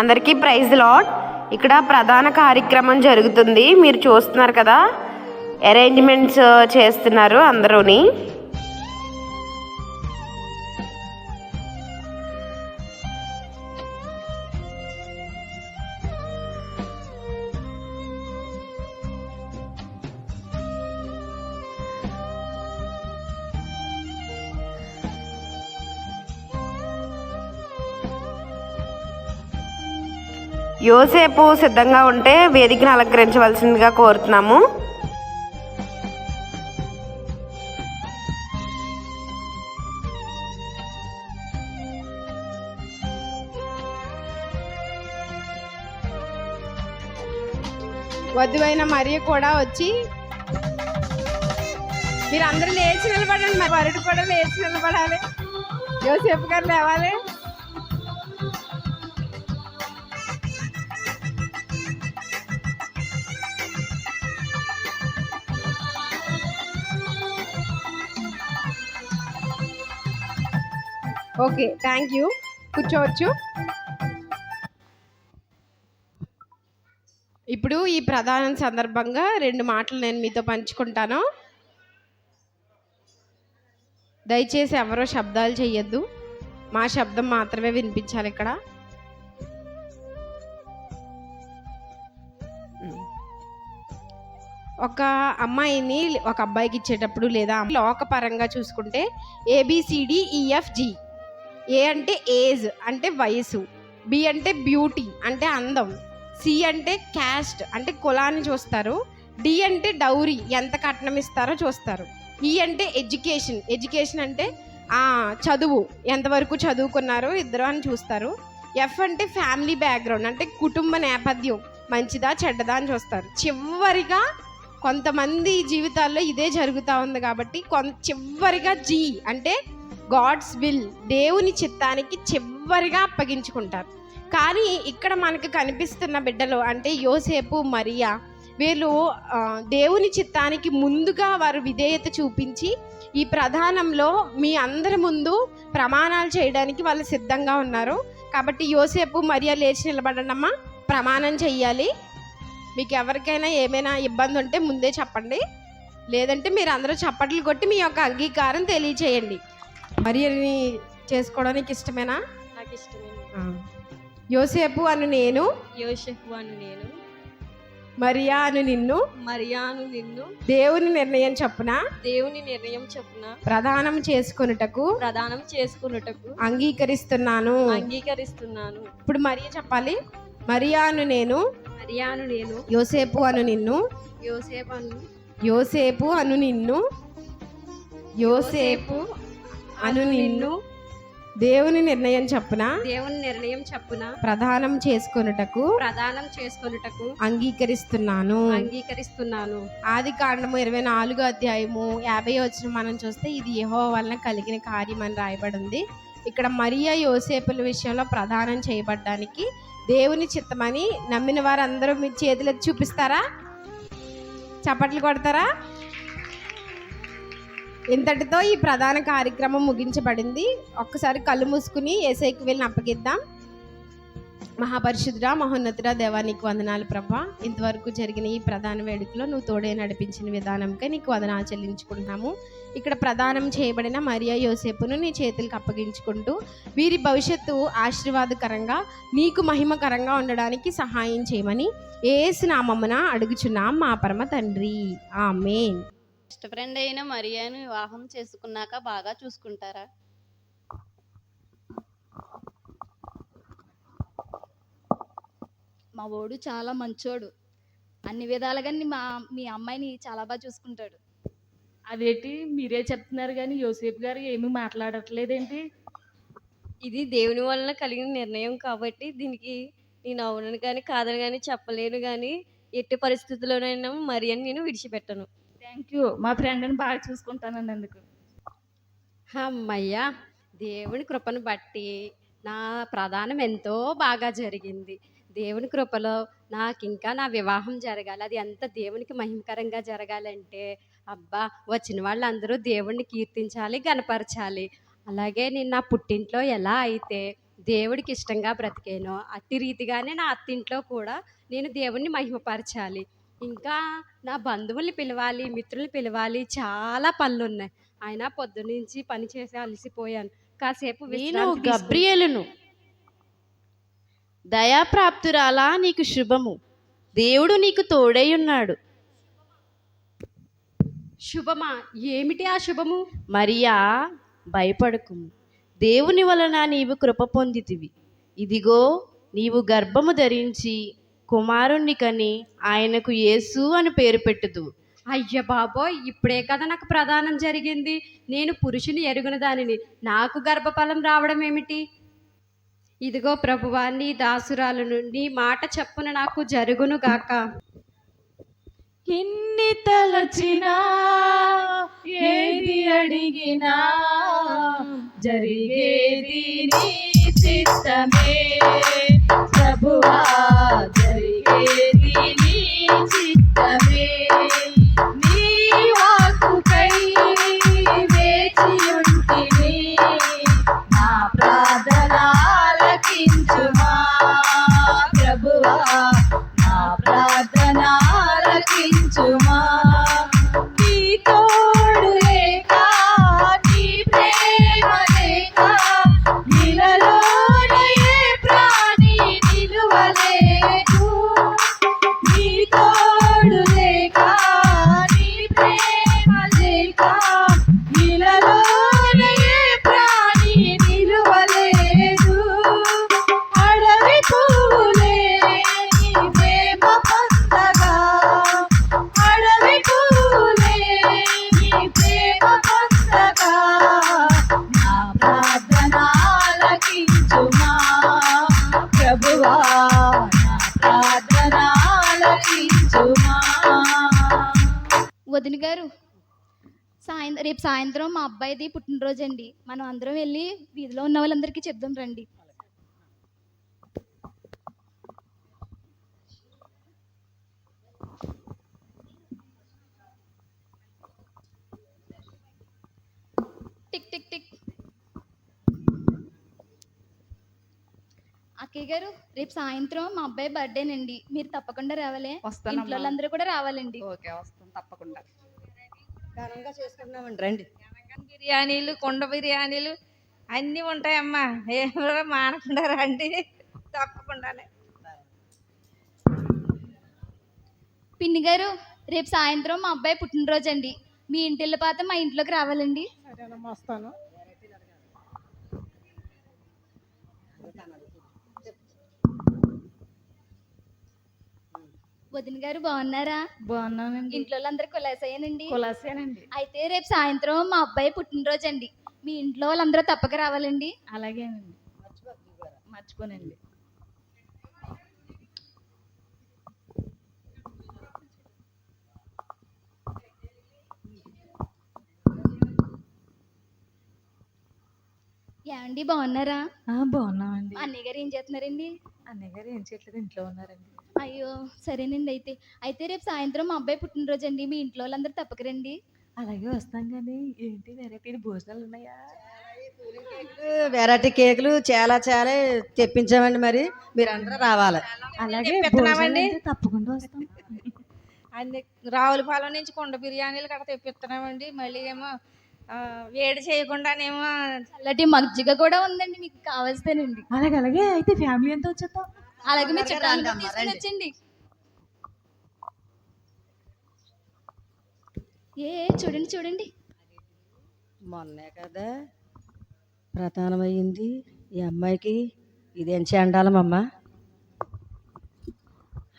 అందరికీ praise lot ఇక్కడ ప్రధాన కార్యక్రమం జరుగుతుంది. మీరు చూస్తున్నారు కదా అరేంజ్మెంట్స్ చేస్తున్నారు అందరూని. యోసేపు సిద్ధంగా ఉంటే వేదికను అలంకరించవలసిందిగా కోరుతున్నాము. వధువైన మరియు కూడా వచ్చి మీరు అందరూ లేచి నిలబడండి మరి వరుడు కూడా లేచి నిలబడాలి. యోసేపు గారు లేవాలి. Okay thank you. కూర్చోవచ్చు. ఇప్పుడు ఈ ప్రధాన సందర్భంగా రెండు మాటలు నేను మీతో పంచుకుంటాను. దయచేసి ఎవరో శబ్దాలు చేయొద్దు మా శబ్దం మాత్రమే వినిపించాలి ఇక్కడ. ఒక అమ్మాయిని ఒక అబ్బాయికి ఇచ్చేటప్పుడు లేదా లోకపరంగా చూసుకుంటే ఏబిసిడి ఈఎఫ్జి ఏ అంటే ఏజ్ అంటే వయసు బి అంటే బ్యూటీ అంటే అందం సి అంటే క్యాస్ట్ అంటే కులాన్ని చూస్తారు డి అంటే డౌరీ ఎంత కట్నం ఇస్తారో చూస్తారు. ఈ అంటే ఎడ్యుకేషన్ ఎడ్యుకేషన్ అంటే చదువు ఎంతవరకు చదువుకున్నారో ఇద్దరు అని చూస్తారు. ఎఫ్ అంటే ఫ్యామిలీ బ్యాక్గ్రౌండ్ అంటే కుటుంబ నేపథ్యం మంచిదా చెడ్డదా అని చూస్తారు. చివరిగా కొంతమంది జీవితాల్లో ఇదే జరుగుతూ ఉంది కాబట్టి కొన్ చివరిగా జీ అంటే గాడ్స్ విల్ దేవుని చిత్తానికి చివరిగా అప్పగించుకుంటారు. కానీ ఇక్కడ మనకు కనిపిస్తున్న బిడ్డలు అంటే యోసేపు మరియా వీళ్ళు దేవుని చిత్తానికి ముందుగా వారు విధేయత చూపించి ఈ ప్రధానంలో మీ అందరి ముందు ప్రమాణాలు చేయడానికి వాళ్ళు సిద్ధంగా ఉన్నారు. కాబట్టి యోసేపు మరియా లేచి నిలబడండి ప్రమాణం చెయ్యాలి. మీకు ఎవరికైనా ఏమైనా ఇబ్బంది ఉంటే ముందే చెప్పండి. లేదంటే మీరు అందరూ చప్పట్లు కొట్టి మీ యొక్క అంగీకారం తెలియచేయండి. మరియని చేసుకోవడానికి ఇష్టమేనా? నాకు ఇష్టమైన ఆ. యోసేపు అను నేను. యోషెఫ్ అని నేను. మరియా అను నిన్ను. మరియాను నిన్ను. దేవుని నిర్ణయం చొప్పున. దేవుని నిర్ణయం చొప్పున. ప్రదానం చేసుకొనుటకు. ప్రదానం చేసుకున్నటకు అంగీకరిస్తున్నాను. అంగీకరిస్తున్నాను. ఇప్పుడు మరియ చెప్పాలి. మరియా అను నేను. మరియాను నేను. యోసేపు అను నిన్ను. యోసేపను యోసేపు అను నిన్ను. యోసేపు అను నిన్ను దేవుని నిర్ణయం చొప్పున దేవుని నిర్ణయం చొప్పున ప్రదానం చేసుకొనుటకు ప్రదానం చేసుకొనుటకు అంగీకరిస్తున్నాను. అంగీకరిస్తున్నాను. ఆది కాండము ఇరవై నాలుగో అధ్యాయము యాభై వచ్చిన మనం చూస్తే ఇది యహో వలన కలిగిన కార్యం అని రాయబడి ఉంది ఇక్కడ మరియా యోసేపుల విషయంలో ప్రదానం చేయబడ్డానికి దేవుని చిత్తమని నమ్మిన వారందరూ మీ చేతులు ఎత్తి చూపిస్తారా? చప్పట్లు కొడతారా? ఇంతటితో ఈ ప్రధాన కార్యక్రమం ముగించబడింది. ఒక్కసారి కళ్ళు మూసుకుని ఏసైకి వెళ్ళి అప్పగిద్దాం. మహాపరిశుద్ధురా మహోన్నతురా దేవానికి వందనాలు ప్రభా. ఇంతవరకు జరిగిన ఈ ప్రధాన వేడుకలో నువ్వు తోడే నడిపించిన విధానంకే నీకు వందనాలు చెల్లించుకుంటున్నాము. ఇక్కడ ప్రదానం చేయబడిన మరియా యోసేపును నీ చేతులకు అప్పగించుకుంటూ వీరి భవిష్యత్తు ఆశీర్వాదకరంగా నీకు మహిమకరంగా ఉండడానికి సహాయం చేయమని ఏసు నామమున అడుగుచున్నాం మా పరమ తండ్రి. ఆమెన్. బెస్ట్ ఫ్రెండ్ అయిన మరియాను వివాహం చేసుకున్నాక బాగా చూసుకుంటారా? మా వాడు చాలా మంచోడు. అన్ని విధాలుగా మా మీ అమ్మాయిని చాలా బాగా చూసుకుంటాడు. అదేంటి? మీరే చెప్తున్నారు కానీ యోసేపు గారు ఏమీ మాట్లాడట్లేదేంటి? ఇది దేవుని వలన కలిగిన నిర్ణయం కాబట్టి దీనికి నేను అవునని కానీ కాదని కానీ చెప్పలేను కానీ ఎట్టి పరిస్థితుల్లోనైనా మరియని నేను విడిచిపెట్టను. థ్యాంక్ యూ మా ఫ్రెండ్ని బాగా చూసుకుంటానన్నందుకు. అమ్మయ్యా దేవుని కృపను బట్టి నా ప్రధానం ఎంతో బాగా జరిగింది. దేవుని కృపలో నాకు ఇంకా నా వివాహం జరగాలి. అది ఎంత దేవునికి మహిమకరంగా జరగాలంటే అబ్బా వచ్చిన వాళ్ళందరూ దేవుణ్ణి కీర్తించాలి గనపరచాలి అలాగే నేను నా పుట్టింట్లో ఎలా అయితే దేవుడికి ఇష్టంగా బ్రతికాను అట్టి రీతిగానే నా అత్తింట్లో కూడా నేను దేవుణ్ణి మహిమపరచాలి. ఇంకా నా బంధువుల్ని పిలవాలి మిత్రుల్ని పిలవాలి చాలా పనులు ఉన్నాయి అయినా పొద్దునుంచి పని చేసి అలసిపోయాను. కాసేపు నేను గబ్రియేలును. దయాప్రాప్తురాలా నీకు శుభము. దేవుడు నీకు తోడై ఉన్నాడు. శుభమా? ఏమిటి ఆ శుభము? మరియా భయపడకుము. దేవుని వలన నీవు కృప పొందితివి. ఇదిగో నీవు గర్భము ధరించి కుమారుణ్ణి కని ఆయనకు యేసు అని పేరు పెట్టుదు. అయ్య బాబోయ్ ఇప్పుడే కదా నాకు ప్రదానం జరిగింది. నేను పురుషుని ఎరుగున దానిని నాకు గర్భఫలం రావడం ఏమిటి? ఇదిగో ప్రభువా నీ దాసురాలను నీ మాట చెప్పున నాకు జరుగును గాక. ఎన్ని తలచినా ఏది అడిగినా జరిగేది నీ చిత్తమే ప్రభువా చిత్తమే. రేపు సాయంత్రం మా అబ్బాయిది పుట్టినరోజు అండి మనం అందరం వెళ్ళి వీధిలో ఉన్న వాళ్ళందరికీ చెప్దాం రండి. Tick tick tick. అక్కయ్య గారు రేపు సాయంత్రం మా అబ్బాయి బర్త్డేనండి మీరు తప్పకుండా రావాలి. ఇంట్లో వాళ్ళందరూ కూడా రావాలండి. ఓకే వస్తాం తప్పకుండా. ఘనంగా చేసుకుంటున్నామండి రండి. బిర్యానీలు కుండ బిర్యానీలు అన్నీ ఉంటాయమ్మా. ఎవరో మానకుండా రండి. తప్పకుండానే. పిన్ని గారు రేపు సాయంత్రం మా అబ్బాయి పుట్టినరోజు అండి మీ ఇంటిల్లి పాత మా ఇంట్లోకి రావాలండి. వదిన గారు బాగున్నారా? బాగున్నానండి. ఇంట్లో వాళ్ళందరూ కులాసయ్యానండి. కులాసేనండి అయితే రేపు సాయంత్రం మా అబ్బాయి పుట్టినరోజు అండి మీ ఇంట్లో వాళ్ళందరూ తప్పక రావాలండి. అలాగేనండి. మర్చిపోనండి ఏమండి బాగున్నారా? బాగున్నామండి. అన్నయ్య గారు ఏం చేస్తున్నారండి? అన్నయ్య గారు ఏం చేయట్లేదు ఇంట్లో ఉన్నారండి. అయ్యో సరేనండి అయితే. అయితే రేపు సాయంత్రం మా అబ్బాయి పుట్టినరోజు అండి మీ ఇంట్లో వాళ్ళందరూ తప్పక రండి. అలాగే వస్తాం కానీ ఏంటి వెరైటీ భోజనాలు ఉన్నాయా? వెరైటీ కేకులు చాలా చాలా తెప్పించామండి మరి. మీరు అందరూ రావాలి. అలాగే. భోజనాలు తప్పకుండా వస్తాం. అన్ని రావులపాలెం నుంచి కుండ బిర్యానీలు కట్ట తెప్పిస్తున్నామండి. మళ్ళీ ఏమో వేడి చేయకుండానేమో చల్లటి మజ్జిగ కూడా ఉందండి మీకు కావాల్సితేనండి. అలాగే అలాగే. అయితే ఫ్యామిలీ అంతా వచ్చేద్దాం. అలాగే మీ చుట్టాలు. వచ్చండి ఏ చూడండి చూడండి. మొన్నే కదా ప్రధానమైంది ఈ అమ్మాయికి ఇదేం చెండాలమ్మా?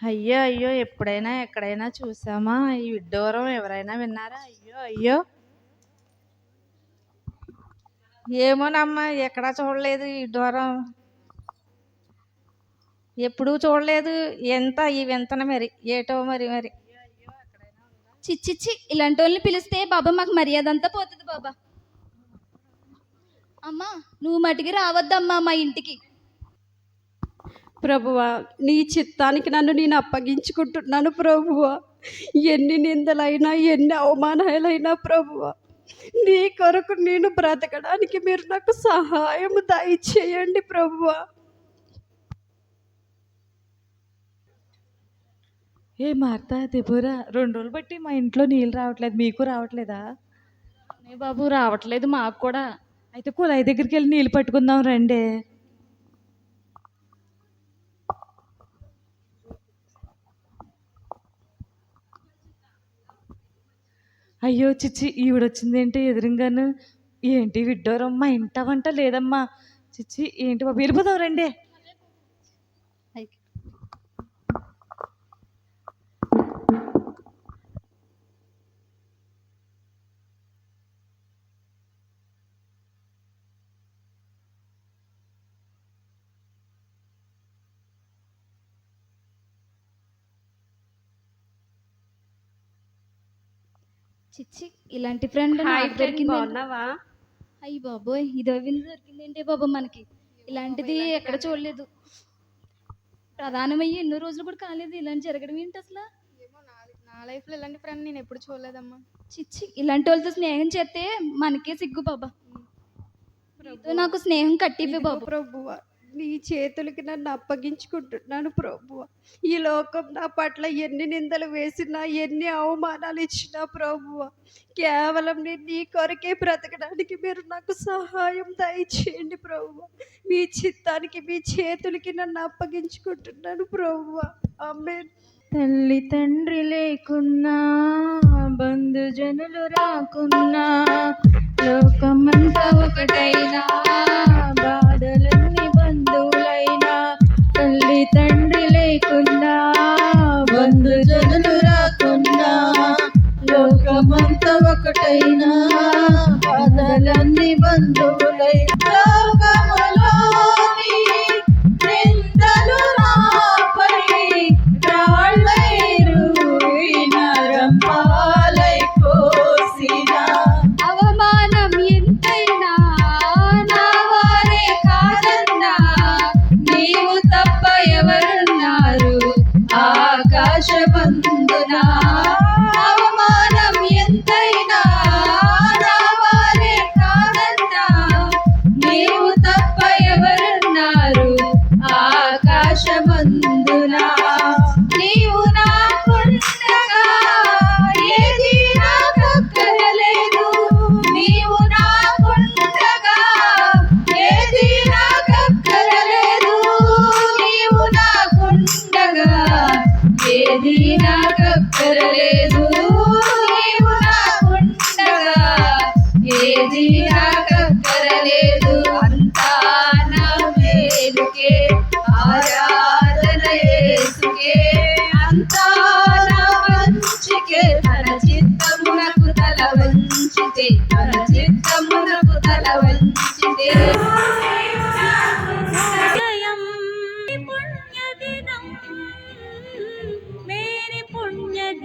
అయ్యో అయ్యో ఎప్పుడైనా ఎక్కడైనా చూసామా? ఈ విడ్డూరం ఎవరైనా విన్నారా? అయ్యో అయ్యో. ఏమోనమ్మా ఎక్కడా చూడలేదు ఈ విడ్డూరం ఎప్పుడూ చూడలేదు. ఎంత ఈ వింతన మరి ఏటో మరి మరి. చిచ్చిచ్చి ఇలాంటి వాళ్ళని పిలిస్తే బాబా మాకు మర్యాద అంతా పోతుంది బాబా. అమ్మా నువ్వు మటుకి రావద్దమ్మా మా ఇంటికి. ప్రభువా నీ చిత్తానికి నన్ను నేను అప్పగించుకుంటున్నాను ప్రభువా. ఎన్ని నిందలైనా ఎన్ని అవమానాలైనా ప్రభువా. నీ కొరకు నేను బ్రతకడానికి మీరు నాకు సహాయం దయచేయండి ప్రభువా. ఏ మార్తా దిబురా రెండు రోజులు బట్టి మా ఇంట్లో నీళ్ళు రావట్లేదు మీకు రావట్లేదా? బాబు రావట్లేదు మాకు కూడా. అయితే కుళాయి దగ్గరికి వెళ్ళి నీళ్ళు పట్టుకుందాం రండి. అయ్యో చిచ్చి ఈవిడొచ్చిందేంటి ఎదురుగాను? ఏంటి విడ్డోరమ్మా ఇంట వంట లేదమ్మా. చిచ్చి ఏంటి బాబు వెళ్ళిపోదాం రండి చిచ్చి ఇలాంటి ఫ్రెండ్ దొరికింది బాగున్నావా? అయ్యి బాబోయ్ ఇదో విందు దొరికిందేంటి బాబు మనకి. ఇలాంటిది ఎక్కడ చూడలేదు. ప్రధానమయ్యి ఎన్నో రోజులు కూడా కాలేదు ఇలాంటి జరగడం ఏంటి అసలు? నా లైఫ్లో ఇలాంటి ఫ్రెండ్ నేను ఎప్పుడు చూడలేదమ్మా. చిచ్చి ఇలాంటి వాళ్ళతో స్నేహం చేస్తే మనకే సిగ్గు బాబా. నాకు స్నేహం కట్టివే బాబు. ప్రభువ నీ చేతులకి నన్ను అప్పగించుకుంటున్నాను ప్రభువ ఈ లోకం నా పట్ల ఎన్ని నిందలు వేసినా ఎన్ని అవమానాలు ఇచ్చినా ప్రభువ కేవలం నేను నీ కొరకే బ్రతకడానికి మీరు నాకు సహాయం దయచేయండి ప్రభువ మీ చిత్తానికి మీ చేతులకి నన్ను అప్పగించుకుంటున్నాను ప్రభువ ఆమె తల్లి తండ్రి లేకున్నా బంధుజనులు రాకున్నా లోకమంతా ఒకటైనా. ఏది నాకు లేదు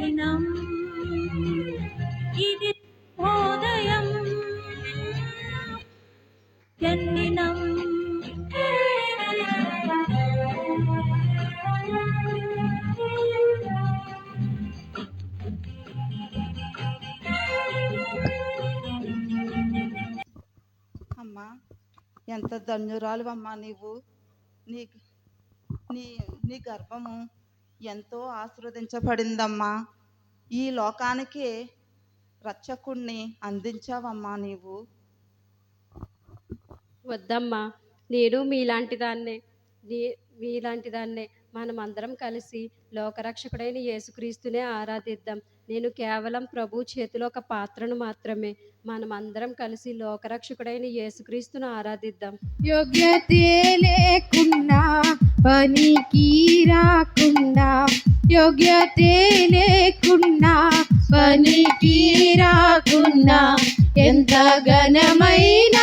దినం. ఇది ఉదయం జన్మదినం అమ్మా ఎంత ధన్యురాలు అమ్మా నీవు. నీ నీ నీ గర్భము ఎంతో ఆశీర్వదించబడిందమ్మా. ఈ లోకానికి రక్షకుణ్ణి అందించావమ్మా నీవు. వద్దమ్మా నేను మీలాంటి దాన్నే నీ మీలాంటి దాన్నే మనం అందరం కలిసి లోకరక్షకుడైన యేసుక్రీస్తునే ఆరాధిద్దాం. నేను కేవలం ప్రభు చేతిలో ఒక పాత్రను మాత్రమే మనం అందరం కలిసి లోకరక్షకుడైన యేసుక్రీస్తును ఆరాధిద్దాం. యోగ్యతే లేకుండా పనికి రాకుండా యోగ్యతే లేకుండా పనికి రాకుండా ఎంత ఘనమైన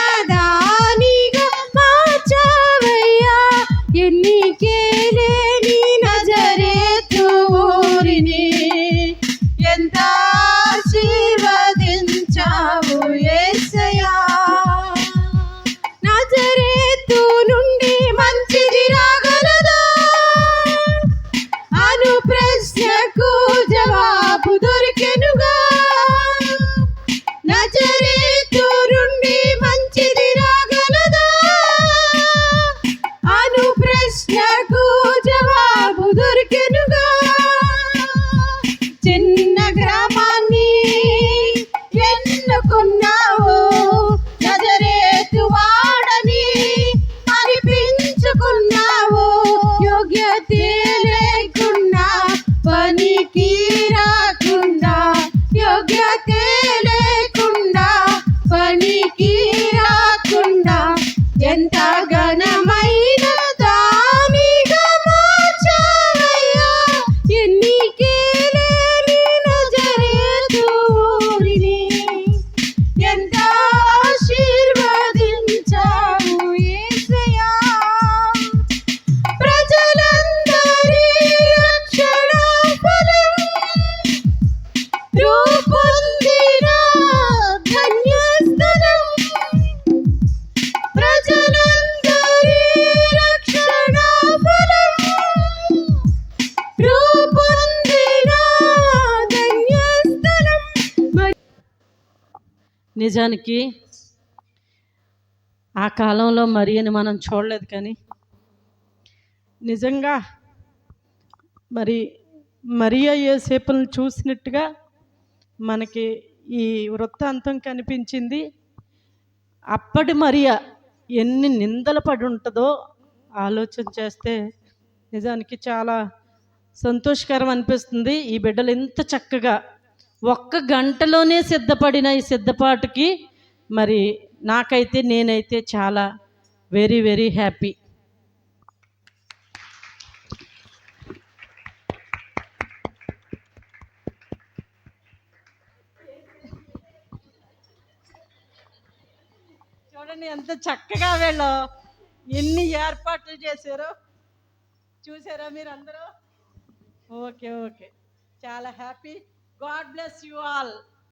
నిజానికి ఆ కాలంలో మరియని మనం చూడలేదు కానీ నిజంగా మరి మరియా యేసేపులను చూసినట్టుగా మనకి ఈ వృత్తాంతం కనిపించింది. అప్పటి మరియా ఎన్ని నిందలు పడి ఉంటుందో ఆలోచన చేస్తే నిజానికి చాలా సంతోషకరం అనిపిస్తుంది. ఈ బిడ్డలు ఎంత చక్కగా ఒక్క గంటలోనే సిద్ధపడిన ఈ సిద్ధపాటుకి మరి నాకైతే నేనైతే చాలా వెరీ వెరీ హ్యాపీ చూడండి ఎంత చక్కగా వీళ్ళు ఎన్ని ఏర్పాట్లు చేశారో. చూసారా మీరు అందరూ ఓకే ఓకే. చాలా happy God bless you all.